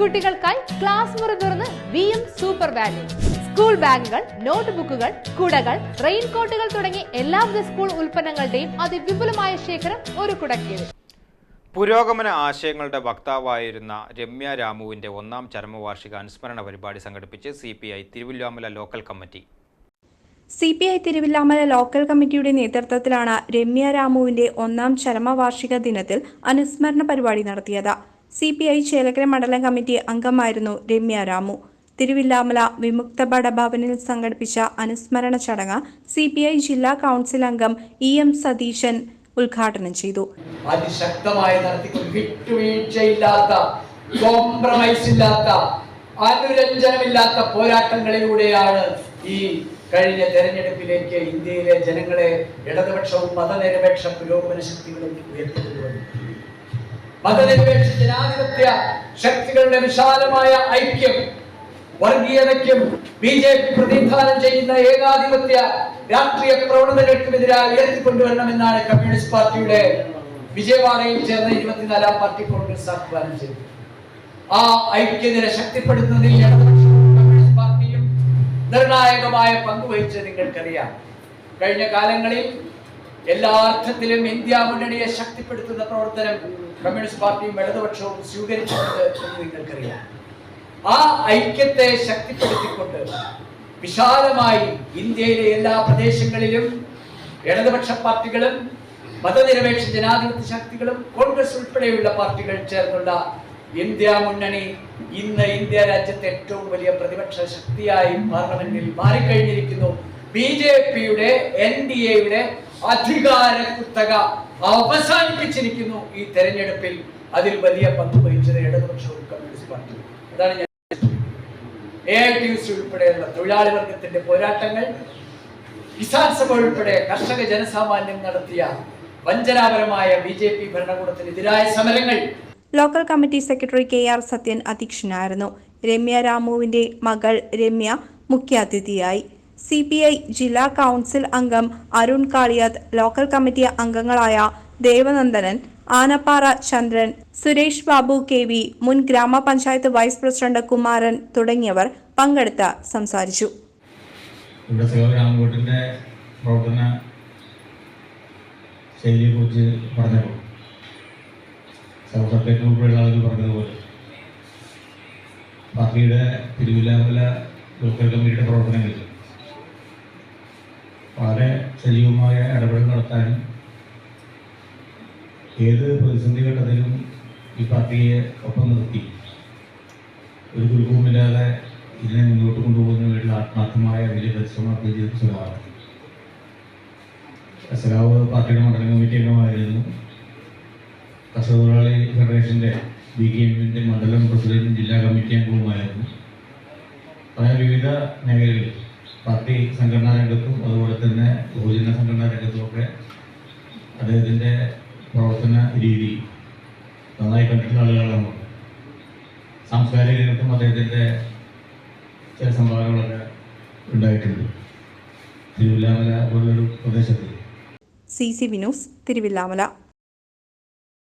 കുട്ടികൾക്കായി ക്ലാസ് മുറി തുറന്ന് V M super value school ബാഗുകൾ നോട്ട് ബുക്കുകൾ കുടകൾ റെയിൻകോട്ടുകൾ തുടങ്ങി എല്ലാവിധ സ്കൂൾ ഉൽപ്പന്നങ്ങളുടെയും അതിവിപുലമായ ശേഖരം ഒരു കുടക്കീഴിൽ. പുരോഗമന ആശയങ്ങളുടെ വക്താവായിരുന്ന രമ്യ രാമുവിന്റെ ഒന്നാം ചരമവാർഷിക അനുസ്മരണ പരിപാടി സംഘടിപ്പിച്ച് C P I Thiruvilwamala local committee C P I Thiruvilwamala local കമ്മിറ്റിയുടെ നേതൃത്വത്തിലാണ് രമ്യ രാമുവിന്റെ ഒന്നാം ചരമവാർഷിക ദിനത്തിൽ അനുസ്മരണ പരിപാടി നടത്തിയത്. സി പി ഐ ചേലക്കര മണ്ഡലം കമ്മിറ്റി അംഗമായിരുന്നു രമ്യ രാമു. തിരുവില്ലാമല വിമുക്ത ഭവനിൽ സംഘടിപ്പിച്ച അനുസ്മരണ ചടങ്ങ് സി പി ഐ ജില്ലാ കൗൺസിൽ അംഗം ഇ എം സതീശൻ ഉദ്ഘാടനം ചെയ്തു. അതിശക്തമായ നടത്തിക്കൊണ്ട് വിട്ടുവീഴ്ചയില്ലാത്ത കോംപ്രമൈസ് ഇല്ലാത്ത അനുരഞ്ജനമില്ലാത്ത പോരാട്ടങ്ങളിലൂടെയാണ് ഈ കഴിഞ്ഞ തെരഞ്ഞെടുപ്പിലേക്ക് ഇന്ത്യയിലെ ജനങ്ങളെ ഇടതുപക്ഷവും മതനിരപേക്ഷ പുരോഗമന ശക്തികളും ഉയർത്തിക്കൊണ്ടുവന്നു മതനിരപേക്ഷ ജനാധിപത്യ ശക്തികളുടെ വിശാലമായ ഐക്യം വർഗീയതയ്ക്കും ബി ജെ പി പ്രതിനിധാനം ചെയ്യുന്ന ഏകാധിപത്യ രാഷ്ട്രീയ പ്രവണതകൾക്കുമെതിരായി ഉയർത്തിക്കൊണ്ടുവരണമെന്നാണ് കമ്മ്യൂണിസ്റ്റ് പാർട്ടിയുടെ വിജയവാഡയിൽ ചേർന്ന ഇരുപത്തിനാലാം പാർട്ടി കോൺഗ്രസ് ആഹ്വാനം ചെയ്തത്. ആ ഐക്യനിര ശക്തിപ്പെടുത്തുന്നതിൽ കമ്മ്യൂണിസ്റ്റ് പാർട്ടിയും നിർണായകമായ പങ്കുവഹിച്ചത് നിങ്ങൾക്കറിയാം. കഴിഞ്ഞ കാലങ്ങളിൽ എല്ലാ അർത്ഥത്തിലും ഇന്ത്യ മുന്നണിയെ ശക്തിപ്പെടുത്തുന്ന പ്രവർത്തനം കമ്മ്യൂണിസ്റ്റ് പാർട്ടിയും ഇടതുപക്ഷവും സ്വീകരിച്ചിട്ടുണ്ട് എന്ന് നിങ്ങൾക്കറിയാം. ആ ഐക്യത്തെ ശക്തിപ്പെടുത്തിക്കൊണ്ട് വിശാലമായി ഇന്ത്യയിലെ എല്ലാ പ്രദേശങ്ങളിലും ഇടതുപക്ഷ പാർട്ടികളും മതനിരപേക്ഷ ജനാധിപത്യ ശക്തികളും കോൺഗ്രസ് ഉൾപ്പെടെയുള്ള പാർട്ടികൾ ചേർന്നുള്ള ഇന്ത്യ മുന്നണി ഇന്ന് ഇന്ത്യ രാജ്യത്തെ ഏറ്റവും വലിയ പ്രതിപക്ഷ ശക്തിയായി പാർലമെന്റിൽ മാറിക്കഴിഞ്ഞിരിക്കുന്നു. ബി ജെ പിയുടെ എൻ ഡി എയുടെ അധികാര കുത്തക അവസാനിപ്പിച്ചിരിക്കുന്നു ഈ തെരഞ്ഞെടുപ്പിൽ. അതിൽ വലിയ പങ്ക് വഹിച്ചത് ഇടതുപക്ഷവും കമ്മ്യൂണിസ്റ്റ് പാർട്ടിയും അതാണ് ഞാൻ എ ഐ ടി സി ഉൾപ്പെടെയുള്ള തൊഴിലാളി വർഗത്തിന്റെ പോരാട്ടങ്ങൾ. കിസാൻ സഭ ഉൾപ്പെടെ കർഷക ജനസാമാന്യം നടത്തിയ വഞ്ചനാപരമായ ബി ജെ പി ഭരണകൂടത്തിനെതിരായ സമരങ്ങൾ. Local committee secretary K R Sathyan അധ്യക്ഷനായിരുന്നു. രമ്യ രാമുവിന്റെ മകൾ രമ്യ മുഖ്യാതിഥിയായി. സി പി ഐ ജില്ലാ കൗൺസിൽ അംഗം അരുൺ കാളിയാത്ത് ലോക്കൽ കമ്മിറ്റി അംഗങ്ങളായ ദേവനന്ദനൻ ആനപ്പാറ ചന്ദ്രൻ സുരേഷ് ബാബു കെ വി മുൻ ഗ്രാമപഞ്ചായത്ത് വൈസ് പ്രസിഡന്റ് കുമാരൻ തുടങ്ങിയവർ പങ്കെടുത്ത് സംസാരിച്ചു. പ്രവർത്തന പാർട്ടിയുടെ തിരുവില്ലാമല ലോക്കൽ കമ്മിറ്റിയുടെ പ്രവർത്തനങ്ങളിൽ വളരെ സജീവമായ ഇടപെടൽ നടത്താനും ഏത് പ്രതിസന്ധി ഘട്ടത്തിലും ഈ പാർട്ടിയെ ഒപ്പം നിർത്തി ഒരു കുലുക്കവുമില്ലാതെ ഇതിനെ മുന്നോട്ട് കൊണ്ടുപോകുന്നതിന് വേണ്ടി ആത്മാർത്ഥമായ വലിയ പരിശ്രമം ചെയ്ത കസരാവ് പാർട്ടിയുടെ മണ്ഡലം കമ്മിറ്റി അംഗമായിരുന്നു. കർഷക തൊഴിലാളി ഫെഡറേഷന്റെ ബി കെ എമ്മിന്റെ മണ്ഡലം പ്രസിഡന്റും ജില്ലാ കമ്മിറ്റി അംഗവുമായിരുന്നു. അങ്ങനെ വിവിധ മേഖലകളിൽ പാർട്ടി സംഘടനാ രംഗത്തും അതുപോലെ തന്നെ ബഹുജന സംഘടനാ രംഗത്തുമൊക്കെ അദ്ദേഹത്തിന്റെ പ്രവർത്തന രീതി നന്നായി കണ്ടിട്ടുള്ള ആളുകളാണ്. സാംസ്കാരിക രംഗത്തും അദ്ദേഹത്തിന്റെ ചില സംഭാവനകളൊക്കെ ഉണ്ടായിട്ടുണ്ട്. തിരുവില്ലാമല പോലൊരു പ്രദേശത്ത്. C C Vinos Thiruvilwamala.